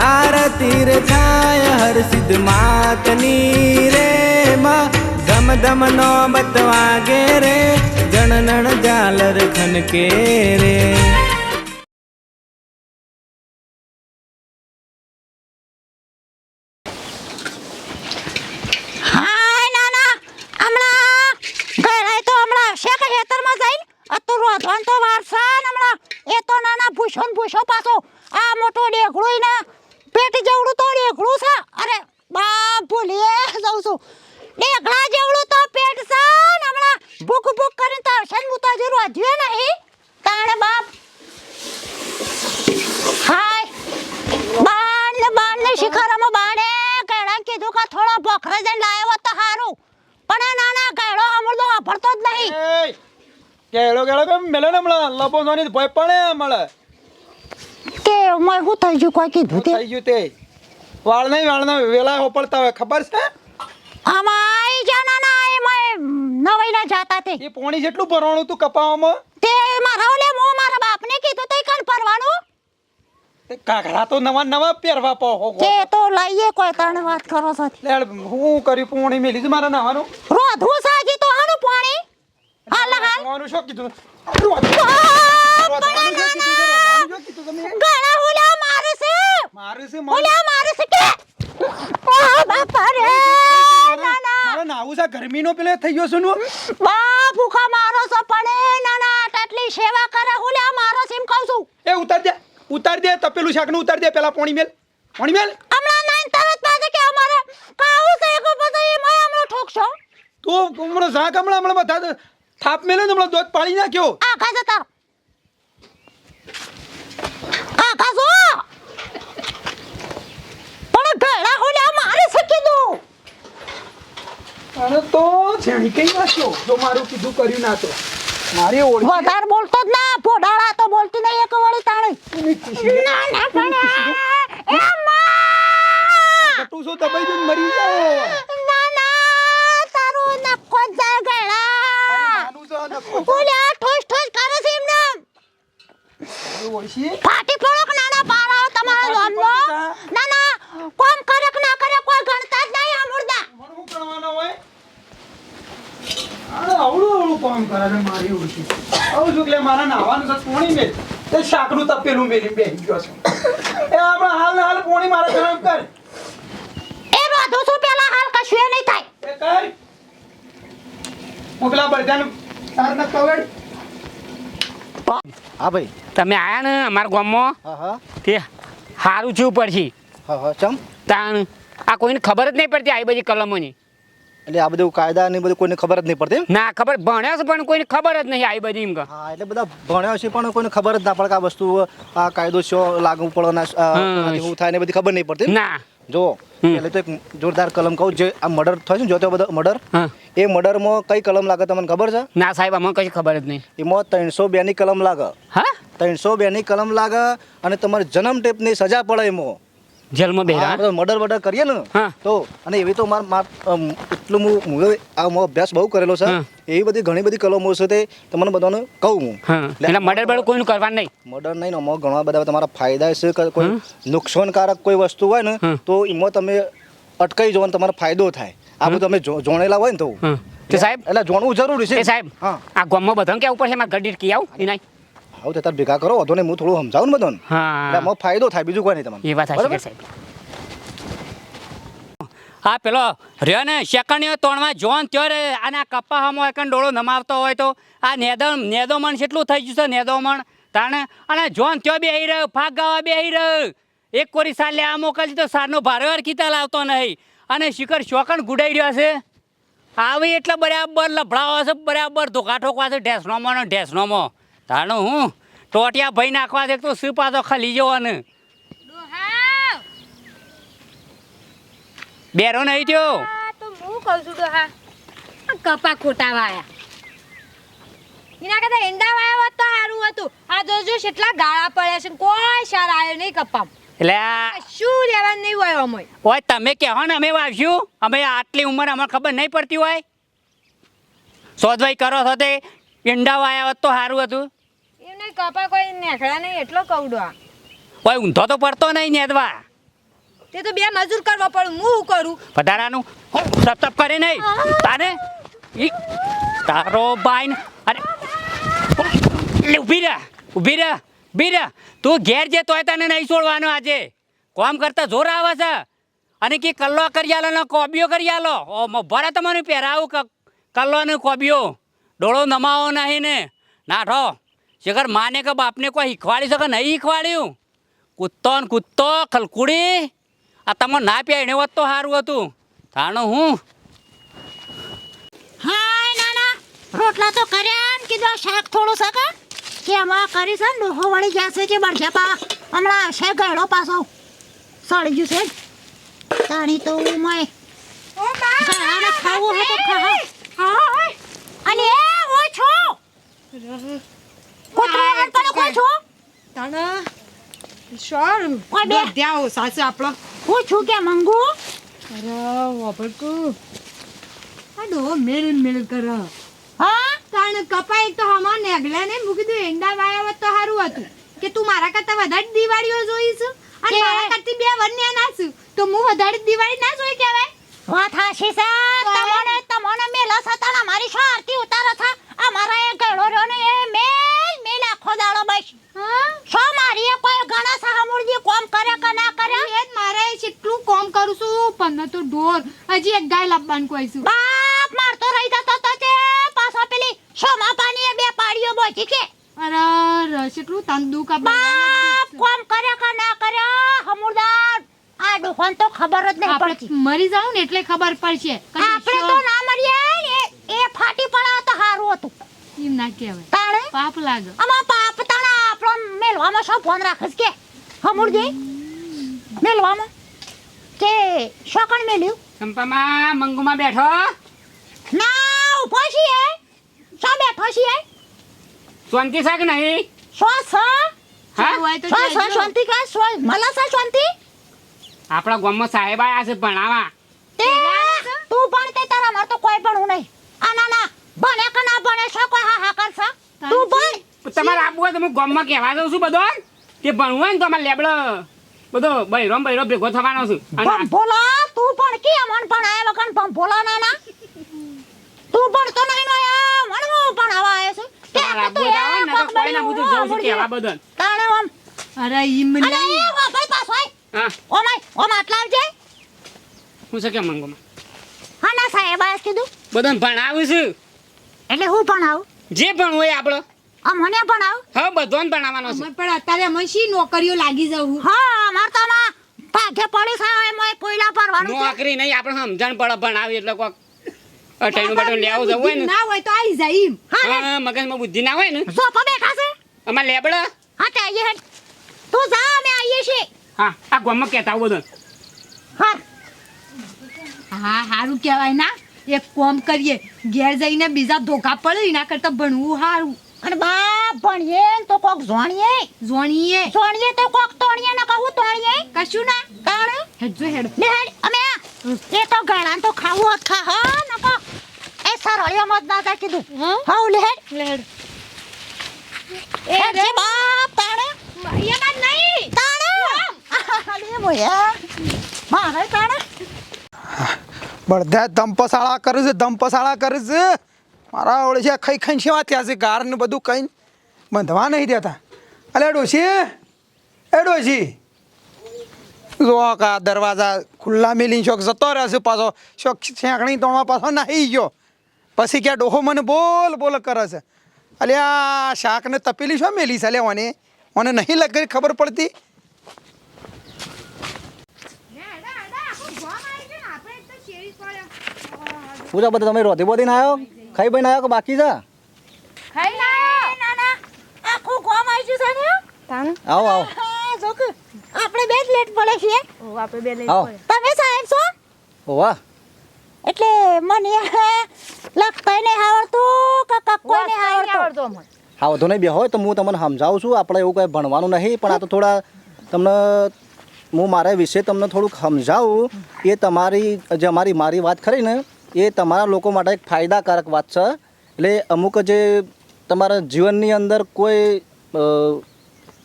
આરતી રે થાય, હર સિદ્ધ માતની રે માં. ધમ ધમ નો બતવાગે રે જણનણ જાલર ખનકે રે. ને પાછો. આ મોટો ડેગડું ને પેટ જેવડું તો ડેગડું છે. અરે બા ભૂલીએ, જાઉં છું. ડેગડા જેવડું તો પેટ છે ને હમણાં. ભૂખ ભૂખ કરીને તો આવશે ને હું તો હજી રોજ્યો નહીં. તાણે બાપ. હાય. બાણ ને બાણ ને શિખરમાં બાણે કેળા કીધું કે થોડો ભોખરે જઈને લાવ્યો તો સારું પણ આ નાના કેળો હમણાં તો વાપરતો જ નહીં! કેળો કેળો મેલે ને હમણાં. લપો સોની ભય પડે મળે. કે મેં શું થઈ ગયું? કોઈ કીધું તે? થઈ ગયું તે? વાળ નહીં વાળ નહીં વેલા હોપડતા હોય ખબર છે? અમાય જાના ના એ મેં નવાઈ ના જાતા તે. એ પોણી જેટલું ભરવાનું તું કપાવામાં? તે મારા ઓલે મો મારા બાપને કીધું તે કણ પરવાનું તે કાકડા તો નવા નવા પહેરવા પો હો તે તો લઈએ કોઈ તણ વાત કરો છો. લેડ હું કરી પોણી મેલી છે મારા નાવાનું રોધવું સાજી તો હાનું પાણી. હાલ હાલ. મારું શું કીધું? રોધવાનું શું કીધું તમે? છે મારું. મારું. છે કે? આ બાપા રે નાના મારે નાવું છે ગરમીનો પેલે થઈ ગયો છે બા ભૂખા મારો છો પણ નાના આટલી સેવા કરે. હુલા મારો છે એમ કહું છું. એ ઉતાર દે ઉતાર દે તપેલું શાકનું ઉતાર દે પેલા પોણી મેલ. પોણી મેલ. હમણાં નાઈન તરત પાસે કે અમારે કાવું છે કો પછી એમાં હમણાં ઠોકશો. તું હમણાં શાક હમણાં હમણાં બધા થાપ મેલે ને હમણાં દોત પાડી નાખ્યો. આ જતા આખા આ પણ ગળા હુલા મારે છે કીધું અને તો કઈ નાખ્યો જો મારું કીધું કર્યું ના તો. મારી ઓળખી વધાર બોલતો જ ના પોડાળા તો બોલતી નહીં એક વળી તાણી. ના ના પણ એ માં તું શું દબાઈ દઈને મરી જાવ ના ના તારું નખો જાય ગળા. નાનું છે નખો. ઓલ્યા ઠોસ ઠોસ કરે છે એમને. ફાટી પડો કે નાના પારાઓ તમારા ગામનો ના ના કોમ કરે કે ના કરે કોઈ ગણતા જ નહીં આ મુર્દા મને શું કરવાનો હોય આને અવળું અવળું કામ કરે છે મારી ઓળખી. આવું છું એટલે મારા નાવાનું છે પોણી મેં તે શાકનું તપેલું મેલી બેસી ગયો છે. એ આપણે હાલ ને હાલ પોણી મારા ગરમ કર. એ રોધું છું પેલા હાલ કશું એ નહીં થાય. એ કર. મોકલા બળદાન તાર ન કવડ. હા ભાઈ. તમે આયા ને અમારા ગામમાં? હા હા. તે સારું થયું પડશે હા હા ચમ. તાણ. આ કોઈને ખબર જ નહીં પડતી આવી બધી કલમોની. એટલે આ બધું કાયદા ને બધું કોઈને ખબર જ નહીં પડતી ના ખબર ભણ્યા છે પણ કોઈને ખબર જ નહીં આવી બધી એમ હા એટલે બધા ભણ્યા છે પણ કોઈને ખબર જ ના પડે કે આ વસ્તુ આ કાયદો શો લાગુ પડે ના આ હા. આનાથી શું થાય ને બધી ખબર નહીં પડતી ના. જો એટલે તો એક જોરદાર કલમ કહું જે આ મર્ડર થયું છે ને બધો મર્ડર એ મર્ડરમાં કઈ કલમ લાગે તમને ખબર છે? ના સાહેબ અમને કઈ ખબર જ નહીં. એમાં ત્રણસો બે ની કલમ લાગે. હા? ત્રણસો બે ની કલમ લાગે અને તમારે જન્મ ટેપની સજા પડે એમાં. જેલમાં બેરા મર્ડર વર્ડર કરીએ ને તો અને એવી તો માર માર એટલું હું હું આ મો અભ્યાસ બહુ કરેલો છે. એવી બધી ઘણી બધી કલમો છે તે તમને બધાને કહું હું. એટલે મર્ડર બર્ડર કોઈનું કરવાનું નહીં. મર્ડર નહીં ને આમાં ઘણા બધા તમારા ફાયદા છે કોઈ નુકસાનકારક કોઈ વસ્તુ હોય ને તો એમાં તમે અટકાઈ જવાનો તમારો ફાયદો થાય. આ બધું તમે જોણેલા હોય ને તો. સાહેબ એટલે જોણવું જરૂરી છે. સાહેબ હા. આ ગામમાં બધાને કેવું પડશે મારે ગડી કી આવું એ નહીં. આવું તો તાર ભેગા કરો વધો ને હું થોડું સમજાવું ને બધાને. હા. આમાં ફાયદો થાય બીજું કોઈ નહીં તમને એ વાત સાચી? સાહેબ. હા પેલો રહ્યો ને સેકન્ડ તોણમાં જોન ત્યો રે આના કપાહમાં એકન ડોળો નમાવતો હોય તો. આ નેદો નેદોમણ કેટલું થઈ ગયું છે નેદોમણ? તાણે અને જોન ત્યો બે રહ્યો ફાગ ગાવા બે રહ્યો એક કોરી સાલે આ મોકલજી તો સારનો ભારે કીતા લાવતો નહીં. અને શિખર શોકણ ગુડાઈ રહ્યો છે. આવી એટલે બરાબર લફડાવા છે બરાબર ધોકા ઠોકવા છે ઢેસનોમાં ને ઢેસનોમાં તાણો હું? ટોટિયા ભાઈ નાખવા દે તો શું પાછો ખાલી જવાનું? બેરો નહીં થયો? તો હું કહું છું ડોહા કપા ખોટા વાયા. એના કરતા ઈંડા વાયા હોત તો સારું હતું. આ જોજો કેટલા ગાળા પડ્યા છે કોઈ સાર આવ્યો નહીં કપામ. એટલે શું લેવાનું નહીં હોય અમે ઓય તમે કહો ને અમે વાવશું અમે આટલી ઉંમર અમને ખબર નહીં પડતી હોય? સોધવાઈ કરો છો તે? ઈંડા વાયા હોત તો સારું હતું. એમને કપા કોઈ નેખડા નહીં એટલો કવડો ઓય ઊંધો તો પડતો નહીં નેદવા. તે તો બે મજૂર કરવા પડું હું કરું? પધારાનું. હું તપ તપ કરે નહીં. તારે ઈ તારો બાઈન. અરે ઊભી રહે ઊભી રહે ઊભી રહે તું ઘેર જે તોય તને નહીં છોડવાનો આજે. કોમ કરતા જોર આવે છે. અને કે કલ્લો કરી આલો ને કોબીઓ કરી આલો. ઓ ભરે તમારું પહેરાવું કલ્લો ને કોબીઓ. ડોળો નમાવો નહીં ને. નાઠો. શેખર માને કે બાપને કોઈ શીખવાડી શકે? નહીં શીખવાડ્યું કૂદતો ને કૂદતો ખલકુડી આ તમે ના પ્યા એને વાત તો સારું હતું. થાણો હું? હાય નાના. રોટલા તો કર્યા ને કીધું શાક થોડું શકે કે એમાં કરી છે ને ડોહો વળી ગયા છે કે બળશે પા. હમણાં છે ગયડો પાછો. સળી ગયું છે તાણી તો ઉમય ખાવું હોય તો ખા અને એ હું છું. કૂતરો કોઈ છું? તને? સર ઓય બે. સાસુ આપણો. હું છું કે મંગુ? અરે વાપરકુ આ ડો મેલ મેલ કર. હા? તાણ કપાઈ તો હમણાં નેગલા ને મૂકી દઉં એંડા વાયા હોત તો સારું હતું. કે તું મારા કરતા વધારે દિવાળીઓ જોઈશ અને મારા કરતી બે વન્યા ના છું. તો હું વધારે દિવાળી ના જોઈ કહેવાય? વાત હાશી છે. તમને તમને મેલા સતાના મારી શું આરતી ઉતારો થા મારા એ ગળો રો ને એ મેલ આખો દાડો બસ શો મારી કોઈ ઘણા સામૂળજી કોમ કરે કે ના કરે? એ જ મારે કેટલું કોમ કરું છું પણ તો ઢોર. હજી એક ગાય લાવવાનું કોઈ છું. બાપ મારતો રહી જતો તો તે પાછો પેલી શોમા પાણી બે પાડીઓ બોચી કે અરે કેટલું તન દુખ બાપ કોમ કરે કે ના કરે? હમુરદાર આ ડોફાન તો ખબર જ નહીં પડતી. મરી જાઉં ને એટલે ખબર પડશે. આપણે તો ના મરીએ એ એ ફાટી પડે તો સારું હતું. એમ ના કહેવાય. તાણે? પાપ લાગે. આમાં પાપ તાણા આપણો મેલવામાં શું ફોન રાખસ કે? હમુરજી મેલવામાં? કે શોકણ મેલ્યું? સંપામાં મંગુમાં બેઠો. ના ઊભો છીએ. શો બેઠો છીએ? શાંતિ છે નહીં? શો સ હા? તો શો સ શાંતિ કા શો? મલા સ શાંતિ? આપણા ગામમાં સાહેબ આયા છે ભણાવા. તે તું પણ તે તારા માર તો કોઈ પણ હું નહીં. ના ના બને કે ના બને શો કોઈ હા હા કરશો તું બોલ તમારે આપવું હોય તો હું ગામમાં કહેવા દઉં છું બધો કે ભણવું હોય ને તો અમારે લેબડો બધો બૈરો ને બૈરો ભેગો થવાનો છું. અને તું પણ કે મન પણ આયા વગર પણ ભોલા ના ના તું પણ તો નહીં નો મન હું પણ આવા આયો છું. તે તમારે તો એ આવે ને પગ હું તો જાઉં છું બળ્યું, બધો તાણે ઓમ. અરે ઈમ અરે નહીં એ વા ભાઈ પાસ હોય હા. ઓ માય ઓ માટલા આવજે. હું છે કે મંગુમાં? હા ના સાહેબ આયા કીધું. બધાને ભણાવું છું. એટલે હું પણ આવું? જે ભણવું હોય આપણો. આ મને પણ આવ? હવે બધોને ભણાવવાનો છે. પણ અત્યારે અમે શી નોકરીઓ લાગી જવું? હા માર તો માં ભાગે પડી સાહેબ એમાં કોયલા પરવાનું છે. નોકરી નહીં આપણે સમજણ પડે ભણાવી એટલે કોક અઠાઈનું બટન લેવું જવું હોય ને. ના હોય તો આવી જાય એમ હા હા મગજમાં બુદ્ધિ ના હોય ને. સો પબે છે? અમારે લેબડો. હા તે આઈએ હેડ. તું જા અમે આઈએ છીએ. હા આ ગામમાં કહેતા આવું બધું. હા. હા સારું કહેવાય ના. એક કોમ કરીએ ઘેર જઈને બીજા ધોકા પડે એના કરતા ભણવું સારું અને બાપ ભણીએ તો કોક જોણીએ. જોણીએ. જોણીએ તો કોક તોણીએ ને કહું તોણીએ. કશું ના. તાણે? હેડજો હેડ. હેડ અમે એ તો ગળાન તો ખાવું અખા ખા ન કો એ સરળિયો મત ના તા કીધું. હા? લે હેડ. લેડ હેડ. રે બાપ તાણે? એમાં નહીં. તાણે? અલે મોયા મારે તાણે? બધા ધંપસાળા કરે છે ધંપસાળા મારા ઓળે છે ખાઈ ખાઈને સેવા થયા છે, ગાર ને બધું કઈ બંધવા નહીં દેતા. અલે ડોશી, એ ડોશી. જો કા દરવાજા ખુલ્લા મેલીને શોખ જતો રહે છે પાછો. શોખ શેંકણી તોડવા પાછો નાહી ગયો. પછી ક્યાં ડોહો મને બોલ બોલ કરે છે. અલ્યા શાકને તપેલી શું મેલી છે, અલે મને મને નહીં લગ ખબર પડતી? પૂજા બધા તમે રોધી બોધીને આવ્યો ખાઈ બહીને આવ્યો કે બાકી છે? ખાઈ ના ના ના આખું કોમ આવી ગયું છે ને? તાન? આવો આવો. જોક. આપણે બે જ લેટ પડે છીએ. ઓ આપણે બે લેટ પડે. તમે સાહેબ છો? વાહ. એટલે મને લખતા નહીં આવડતું કે કક્કોય નહીં આવડતું? હા વધુ નહીં બે હોય તો હું તમને સમજાવું છું. આપણે એવું કંઈ ભણવાનું નહીં પણ આ તો થોડા તમને હું મારા વિશે તમને થોડુંક સમજાવું. એ તમારી જે અમારી મારી વાત ખરી ને એ તમારા લોકો માટે એક ફાયદાકારક વાત છે. એટલે અમુક જે તમારા જીવનની અંદર કોઈ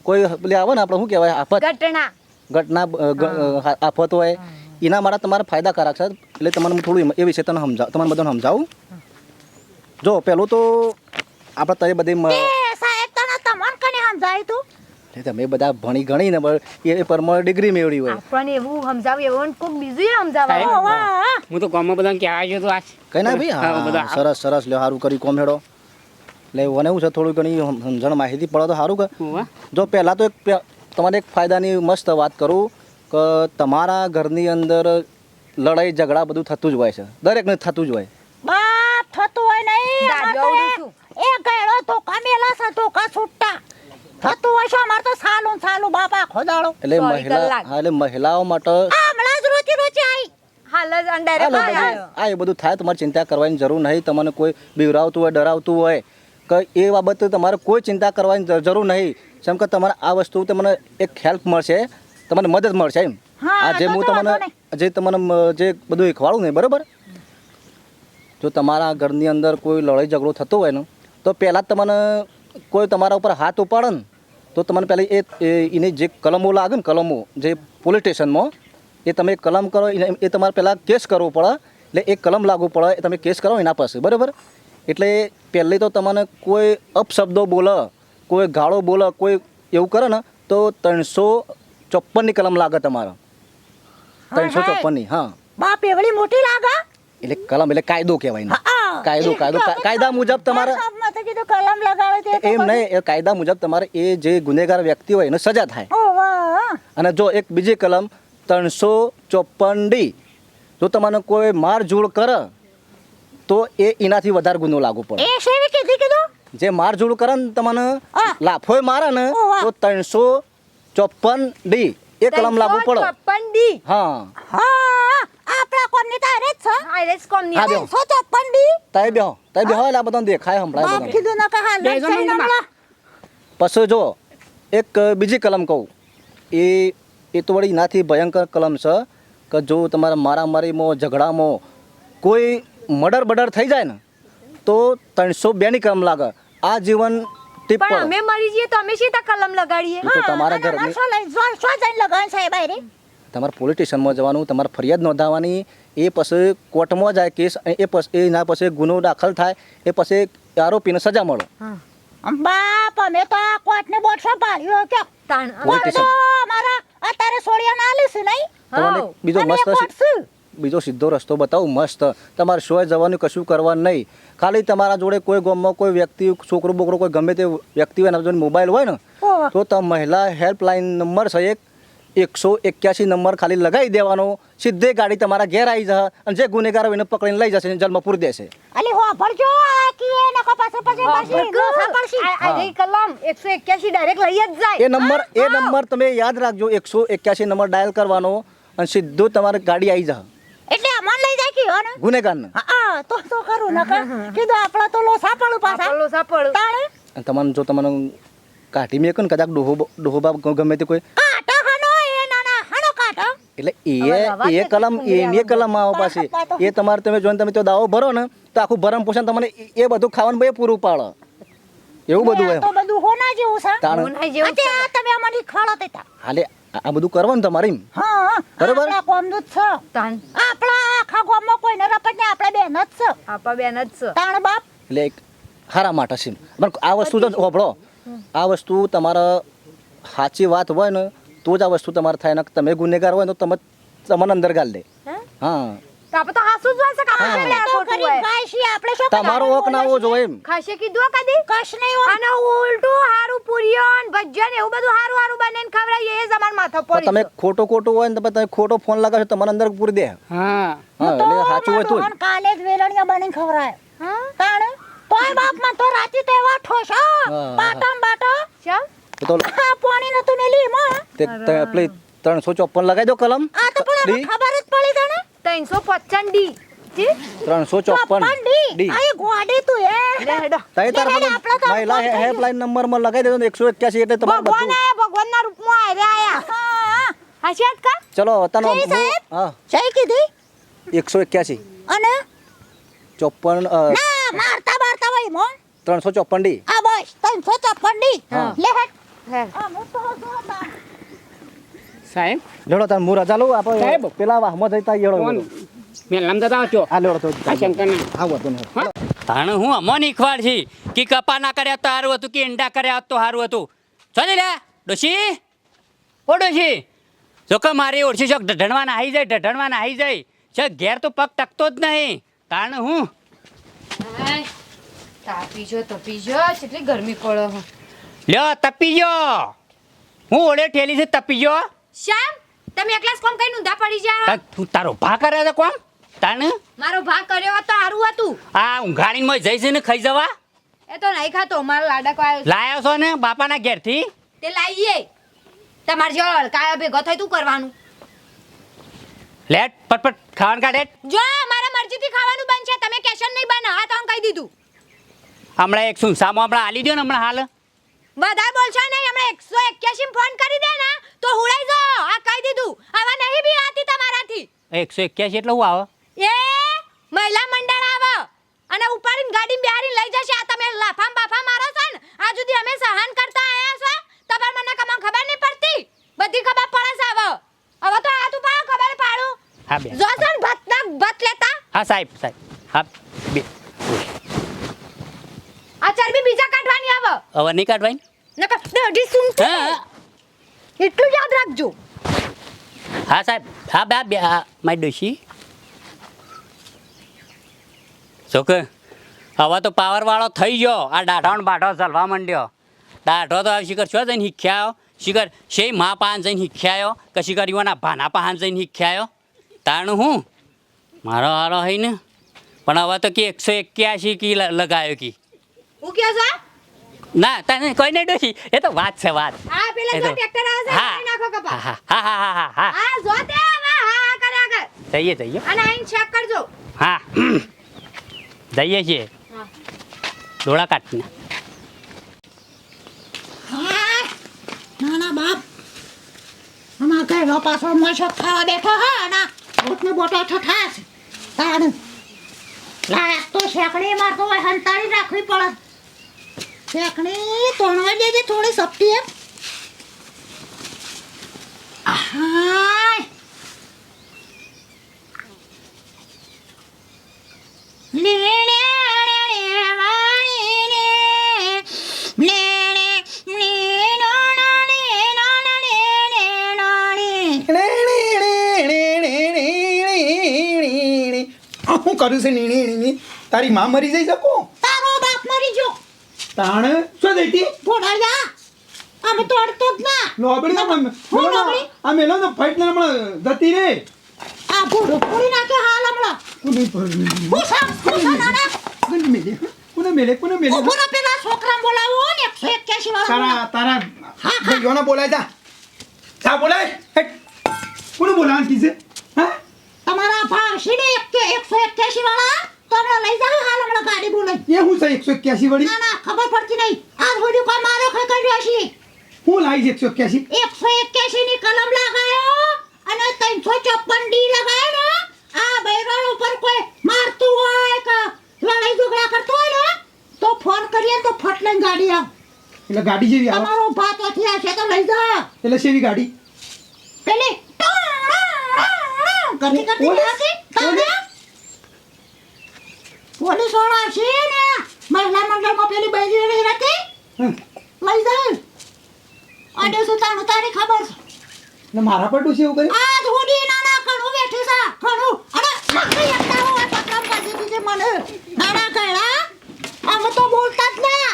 કોઈ પેલી આવે ને આપણે શું કહેવાય આફત. ઘટના. ઘટના આફત હોય એના માટે તમારે ફાયદાકારક છે. એટલે તમને હું થોડું એ વિશે તને સમજાવ તમને બધાને સમજાવું? જો પહેલું તો આપણે તઈ બધી મ- એ સાહેબ તને તમન કને સમજાય તું એટલે તમે બધા ભણી ગણી ને એ પ્રમાણે ડિગ્રી મેળવી હોય. આપણને એવું સમજાવી એવું કોઈક બીજું સમજાવે સાહેબ. ઓ વાહ હું. તો કોમ બધાને કહેવા આવ્યો તો કઈ ના ભાઈ? હા, બધા. સરસ સરસ. લ્યો સારું કરી કોમ હેડો એટલે મને એવું છે થોડું ઘણી સમજણ માહિતી પડે તો સારું કે જો પહેલાં તો એક તમારે એક ફાયદાની મસ્ત વાત કરું કે તમારા ઘરની અંદર લડાઈ ઝઘડા બધું થતું જ હોય છે. દરેકને થતું જ હોય. બા થતું હોય નહીં અમાર તો દાદા એ- એ ગયડો ધોકા મેલા છે ધોકા છૂટા થતું હોય છે અમાર સાલું બાપા ખોદાળો એટલે મહિલા હા એટલે મહિલાઓ માટે આ હમણાં જ રોચી રોચી આવી હાલ જ આ બધું- આ એ બધું થાય તમારે ચિંતા કરવાની જરૂર નહીં. તમને કોઈ બીવરાવતું હોય ડરાવતું હોય કે એ બાબતે તમારે કોઈ ચિંતા કરવાની જરૂર નહીં. જેમ કે તમારે આ વસ્તુ તમને એક હેલ્પ મળશે તમને મદદ મળશે એમ. આ જે હું તમને જે તમને જે બધું શીખવાડું ને બરાબર? જો તમારા ઘરની અંદર કોઈ લડાઈ ઝઘડો થતો હોય ને તો પહેલાં તમને કોઈ તમારા ઉપર હાથ ઉપાડે ને. તો તમને પહેલાં એ એની જે કલમો લાગે ને કલમો જે પોલીસ સ્ટેશનમાં એ તમે કલમ કરો એને- એ તમારે પહેલાં કેસ કરવો પડે. એટલે એ કલમ લાગુ પડે એ તમે કેસ કરો એના પાસે બરાબર? એટલે પહેલે તો તમને કોઈ અપશબ્દો બોલે કોઈ ગાળો બોલે કોઈ એવું કરે ને તો ત્રણસો ચોપ્પનની કલમ લાગે તમારે. ત્રણસો ચોપ્પનની હા. બાપ એવડી મોટી લાગે? એટલે કલમ એટલે કાયદો કહેવાય કાયદો કાયદો કાયદા મુજબ તમારે કલમ લગાવે એમ નહીં એ કાયદા મુજબ તમારે એ જે ગુનેગાર વ્યક્તિ હોય એને સજા થાય. અને જો એક બીજી કલમ ત્રણસો ચોપન ડી જો તમને કોઈ માર કરે તો એ એનાથી વધારે ગુનો લાગુ પડે. જે માર કરે ને તમને. લાફોય મારે ને તો ત્રણસો ચોપન ડી એ કલમ લાગુ પડે. હા. હા. કોમની તારે જ છે? આઈલેસ કોમની હા, બેહો. સો ચોપન ડી તય બેહો તય બેહો એટલે આ બધાને દેખાય હમણાં બધાને. કીધું ન કે હાલ. પછી જો એક બીજી કલમ કહું. એ એ તો વળી નાથી ભયંકર કલમ છે કે જો તમારા મારામારીમાં ઝઘડામાં કોઈ મર્ડર બર્ડર થઈ જાય ને તો ત્રણસો બેની કલમ લાગે. આ જીવન ટીપ પણ અમે મરી જઈએ તો અમે સીધા કલમ લગાડીએ? તો તમારા ઘર જો જઈને લગાવે સાહેબ. તમારે પોલીસ સ્ટેશનમાં જવાનું તમારે ફરિયાદ નોંધાવવાની એ પછી કોર્ટમાં જાય કેસ એ પછી એના પછી ગુનો દાખલ થાય એ પછી આરોપીને સજા મળે. બાપ અમે તો આ કોર્ટને બોટસો પાડ્યો કે તાણ કોર્ટ અત્યારે સોળિયા ના આલીશું નહીં. તમને બીજો મસ્ત? બીજો સીધો રસ્તો બતાવું મસ્ત. તમારે સોય જવાનું કશું કરવાનું નહીં. ખાલી તમારા જોડે કોઈ ગામમાં કોઈ વ્યક્તિ છોકરો બોકરો કોઈ ગમે તે વ્યક્તિ હોય એના જોડે મોબાઈલ હોય ને તો તમે મહિલા હેલ્પલાઇન નંબર છે એક. એકસો એક્યાસી નંબર ખાલી લગાવી દેવાનો. સીધે ગાડી તમારા ઘેર આવી જશે અને જે ગુનેગાર હોય એને પકડીને લઈ જશે જેલમાં પૂરી દેશે. અલી હો ભરજો આ કી એ નકો પાછળ પછી પાછી. ડોસા પડશી. આ- આ કલમ એકસો એક્યાસી ડાયરેક્ટ લઈ જ જાય. એ નંબર એ નંબર તમે યાદ રાખજો એકસો એક્યાસી નંબર ડાયલ કરવાનો અને સીધો તમારે ગાડી આવી જશે. એટલે અમન લઈ જાય કયો ને? ગુનેગારને. હા, હા તો તો કરું કીધું આપણા તો પાછા. સાપડ તાણે? તમને જો તમને કાઢી મેં કદાચ ડોહો ડોહો બાપ ગમે તે કોઈ કાંટો હનો એ નાના હનો કાંટો એટલે એ એ કલમ એ એની કલમ આવો પાછી. એ તમારે તમે જોઈને તમે તો દાવો ભરો ને તો આખું ભરણ પોષણ તમને એ- બધું ખાવાનું ભાઈ પૂરું પાડે. એવું બધું હોય તો બધું હોના જેવું છે. તાણ મોનાઈ જેવું છે. આ તમે અમને ખળો તેતા હાલે આ બધું કરવાનું તમારે એમ. હા હા. બરોબર. આ કોમ જ છે. તાણ. આપણા આખા ગામમાં કોઈને રપટ ને આપણે બેન જ છે. આપા બેન જ છે. તાણ બાપ. એટલે એક હારા માટે છે પણ આ વસ્તુ તો હોભળો. આ વસ્તુ તમારા સાચી વાત હોય ને તો જ આ વસ્તુ તમારે થાય ને તમે ગુનેગાર હોય તો તમે તમને અંદર ગાળ દે. હા? તમારો કરવાનું? ના હોવો જોઈએ એમ. ખાશે કીધું કદી? કશ નહીં અને ઉલટું હારું પૂરિયન ભજન એવું બધું હારું હારું બનાવીને ખવડાવીએ એ જમાન માથો પર તમે ખોટો ખોટું હોય ને તો તમે ખોટો ફોન લગાવશો તમારે અંદર પૂરી દે. હા. હા એટલે સાચું હોય તો કાલે જ વેલણિયા બનીને ખવરાય હા? તાણ? તોય બાપમાં તો રાતે તો એવા ઠોસો. હા. પાટમ બાટો. એ તો પાણી નતું મેલી માં તે તે ત્રણસો ચોપન લગાવી દો કલમ. આ તો પણ ખબર જ પડી જાણે ત્રણસો પચાસ ડી. ત્રણસો ચોપન ડી. આ ગોડી તું તાર મહિલા નંબરમાં લગાવી દેજો એટલે તમારે ભગવાન આવ્યા આયા. હા કા ચલો તનો હા જય કીધી. એકસો એક્યાસી. અને? ચોપન ના મારતા મારતા હોય મો. ત્રણસો ચોપન ડી. આ બસ ત્રણસો ચોપન ડી. હા. લે હેડ. હે. સાહેબ? લેડો તાર મુરા ચાલો આપો સાહેબ. પેલા વાહમાં જઈતા યેડો મેં લમદા આવો છો. આ લેડો તો આ શંકરના આવો તો તાણ હું અમો નીખવાડ છી કે કપા ના કર્યા તો સારું હતું કે ઈંડા કર્યા હોત તો હારું હતું. ચાલી લે ડોશી? ઓ ડોશી? જો કે મારી ઓળખી છો ઢઢણવા આવી જાય ઢઢણવા આવી જાય. છે ઘેર તો પગ ટકતો જ નહીં. તાણ હું તાપી જો તપી જો કેટલી ગરમી પડે હો. લ્યો તપી ગયો હું ઓળે ઠેલી છે તપી ગયો શ્યામ તમે એકલા કોમ કઈ ઊંધા પડી જા તું તારો ભા કરે છે કોમ? તને મારો ભાગ કર્યો હતો તો સારું હતું. આ ઊંઘાડીને મોય જઈશ ને ખાઈ જવા? એ તો નહીં ખાતો મારો લાડક આવ્યો લાયો છો ને બાપાના ઘેરથી? તે લાવીએ તમારે જો કાયો ભેગો થઈ તું કરવાનું. લેટ પટપટ ખાવાનું કાઢે જો મારા મરજીથી ખાવાનું બંધ છે તમે કેશન નહીં બના. હા તો હું કહી દીધું. હમણાં એક સુનસામો હમણાં આલી દો ને હમણાં હાલ. વધારે બોલશો નહીં હમણાં એકસો એક્યાસી ફોન કરી દે ને તો હુડાઈ જો આ કહી દીધું. હવે નહીં બી આતી તમારાથી. એકસો એક્યાસી એટલે હું આવે? એ મહિલા મંડળ આવે. અને ઉપાડીને ગાડી બિહારી લઈ જશે. આ તમે લાફામ બાફા મારો છો ને આ સુધી અમે સહન કરતા આયા છો. તમારે મને કમા ખબર નહીં પડતી. બધી ખબર પડે છે હવે. હવે તો આ તું પાડો ખબર પાડું. હા બે જો સર ભત ભત લેતા. હા સાહેબ સાહેબ. હા બે આ ચરબી આવે. હવે નહીં કાઢવાય નકર દઢી શું હા એટલું યાદ રાખજો. હા સાહેબ. હા બે બે હા મારી ડોશી. શું હવે તો પાવરવાળો થઈ ગયો. આ દાઢાણ બાઢો ચાલવા માંડ્યો. દાઢો તો હવે શિખર છો જઈને શીખ્યાયો શિખર છે મા પાન જઈને શીખ્યાયો કે શિખર યુવાના ભાના પાન જઈને શીખ્યાયો તાણું હું? મારો હારો હોય ને? પણ હવે તો કે એકસો એક્યાસી કી લગાયો કી. હું કહો છો ના તને કોઈ નહીં ડોશી એ તો વાત છે વાત. હા પેલા જો ટ્રેક્ટર આવે છે હા. નાખો કપા. હા હા હા હા હા હા. જો તે હા હા કરે આગળ જઈએ જઈએ. અને આઈને ચેક કરજો. હા. જઈએ છીએ. હા. ડોળા કાઢીને ના ના બાપ. આમાં ગયેલો પાછો મશો ખાવા બેઠો હા ના બોટને બોટો છે તાણ. લાયક તો શેકડી મારતો હોય હંતાડી રાખવી પડે. શેકડી તોણવા દેજે થોડી સપટી એમ. શું કર્યું છે નીણી નીણી? તારી માં મરી જઈ શકો? તાણ? શું દેતી ભોળાયા અમે તો અડતો જ ના. લોબડી ના હું લોબડી? આ મેલો તો ફાઈટ ને હમણાં જતી રે. આ ભોળો ફોડી નાખે હાલ હમણાં. કોને પર- હું સા હું સા નાના? કોને મેલે? કોને મેલે? કોને મેલે? રહો પેલા છોકરા બોલાવો ને એકસો એક્યાસી વાળા તારા તારા હા. ભાઈઓને બોલાય જા. જા બોલાય. કોને બોલાવાનું કીધે હા? તમારા ભાવશી ને એકસો એક્યાસી વાળા? તો લઈ જાઓ હાલ હમણાં ગાડી બોલાય એ હું છે એકસો એક્યાસી વળી ના ના ખબર પડતી નહીં આજ સુધી કોઈ મારો ખાઈ કાઢ્યો હશે હું લાવી છે એકસો એક્યાસી એકસો એક્યાસી ની કલમ લગાયો અને ત્રણસો ચોપન ડી લગાયો ને આ બૈરણ ઉપર કોઈ મારતું હોય કે લડાઈ ઝઘડા કરતો હોય ને તો ફોન કરીએ તો ફટ લઈને ગાડી આવ એટલે ગાડી જેવી આવે તમારો ભાત ઓથી હશે તો લઈ જા એટલે શેવી ગાડી પેલી કરતી પોલીસવાળા છે ને? મહિલા મંડળમાં પેલી બૈરી રહી હતી. લઈ જાય અને શું તારું ખબર છે? ને મારા પર ડૂસી એવું કર્યું? આજ હુડી નાના ઘણું બેઠી છે ઘણું. અને નાખી એકતા હોય પતરામ કાઢી દીધી મને. નાના કહેલા અમે તો બોલતા જ ના.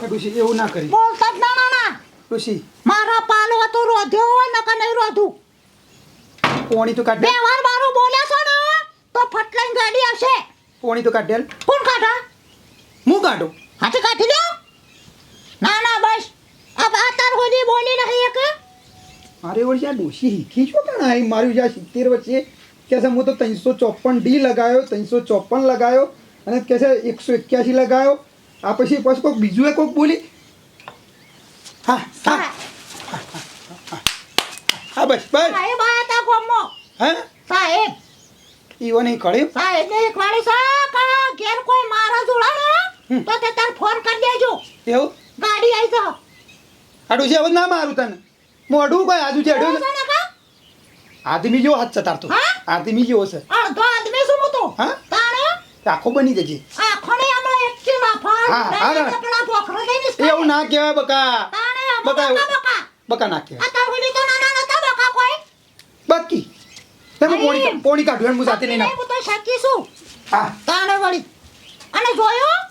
કે ડૂસી એવું ના કરી. બોલતા જ ના નાના. ડૂસી. મારા પાલો હતો રોધ્યો હોય નકર નહીં રોધું? કોણી તો કાઢ બે વાર મારું બોલ્યા છો ને તો ફટલાઈ ગાડી આવશે. પોણી તો કાઢેલ કોણ કાઢા? હું કાઢું. હાથે કાઢી લો ના ના બસ. આ તાર હોદી બોલી નહીં એક. મારે વળી આ ડોશી શીખી છો પણ આ મારું જ્યાં સિત્તેર વચ્ચે કે છે હું તો ત્રણસો ચોપન ડી લગાયો ત્રણસો ચોપન લગાયો અને કે છે એકસો એક્યાસી લગાયો. આ પછી પછી કોઈક બીજું એ કોઈક બોલી. હા હા. હા. બસ બસ. સાહેબ આ તા ગોમો. હા? સાહેબ ઈવો નહીં કળ્યું? હા ને એક વાળી સા કા ઘેર કોઈ મારા જોડાણો ને. તો તે તાર ફોન કરી દેજો. એવું? ગાડી આવી તો આડું ડોશી ના મારું તને. મોઢું કોઈ? આજુ છે ને આદમી જેવો હાથ છે તાર તો. હા? આદમી જેવો છે. અડધો આદમી શું હું તો. હા? તાણે આખો બની જજે. આંખોને આમાં એક કે લાફા હા, હા, હા. પેલા ભોખરો એવું ના કહેવાય બકા. બકા બકા ના કહેવાય. આ તાવડી તો નાના નતા બકા કોઈ? બાકી. તમે પોણી. પોણી એમ હું જાતે નહીં. તો શકી છું હા. વળી. અને જોયું?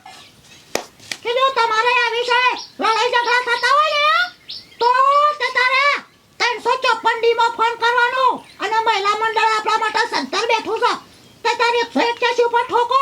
કે જો તમારે આ વિશે લડાઈ ઝઘડા થતા હોય ને તો તે તારે ત્રણસો ચોપન ડીમાં ફોન કરવાનો. અને મહિલા મંડળ આપણા માટે સંતર બેઠું છે. તે તારે એકસો એક્યાસી ઉપર ઠોકો.